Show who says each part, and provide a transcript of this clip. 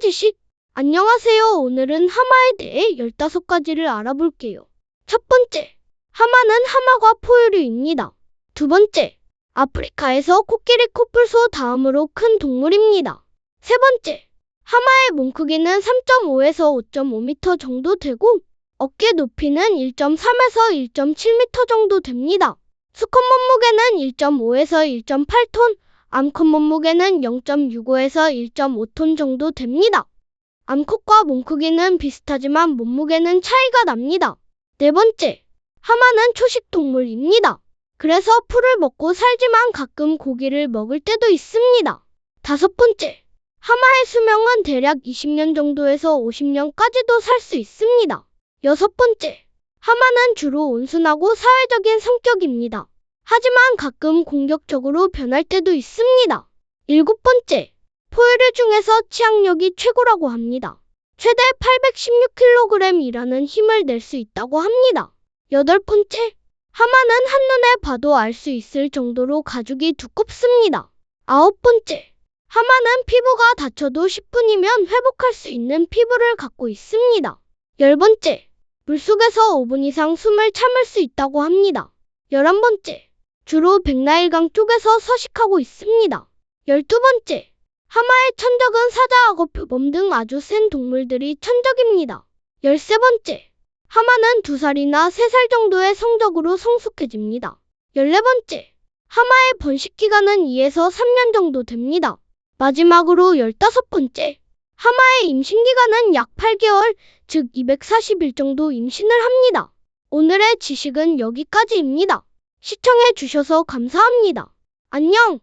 Speaker 1: 지식. 안녕하세요. 오늘은 하마에 대해 15가지를 알아볼게요. 첫 번째, 하마는 하마과 포유류입니다. 두 번째, 아프리카에서 코끼리 코뿔소 다음으로 큰 동물입니다. 세 번째, 하마의 몸 크기는 3.5에서 5.5m 정도 되고 어깨 높이는 1.3에서 1.7m 정도 됩니다. 수컷 몸무게는 1.5에서 1.8톤, 암컷 몸무게는 0.65에서 1.5톤 정도 됩니다. 암컷과 몸 크기는 비슷하지만 몸무게는 차이가 납니다. 네 번째, 하마는 초식 동물입니다. 그래서 풀을 먹고 살지만 가끔 고기를 먹을 때도 있습니다. 다섯 번째, 하마의 수명은 대략 20년 정도에서 50년까지도 살 수 있습니다. 여섯 번째, 하마는 주로 온순하고 사회적인 성격입니다. 하지만 가끔 공격적으로 변할 때도 있습니다. 일곱 번째, 포유류 중에서 치악력이 최고라고 합니다. 최대 816kg이라는 힘을 낼 수 있다고 합니다. 여덟 번째, 하마는 한눈에 봐도 알 수 있을 정도로 가죽이 두껍습니다. 아홉 번째, 하마는 피부가 다쳐도 10분이면 회복할 수 있는 피부를 갖고 있습니다. 열 번째, 물속에서 5분 이상 숨을 참을 수 있다고 합니다. 열한 번째, 주로 백라일강 쪽에서 서식하고 있습니다. 열두 번째, 하마의 천적은 사자하고 표범 등 아주 센 동물들이 천적입니다. 열세 번째, 하마는 두 살이나 세 살 정도의 성적으로 성숙해집니다. 열네 번째, 하마의 번식 기간은 2에서 3년 정도 됩니다. 마지막으로 열다섯 번째, 하마의 임신 기간은 약 8개월, 즉 240일 정도 임신을 합니다. 오늘의 지식은 여기까지입니다. 시청해 주셔서 감사합니다. 안녕!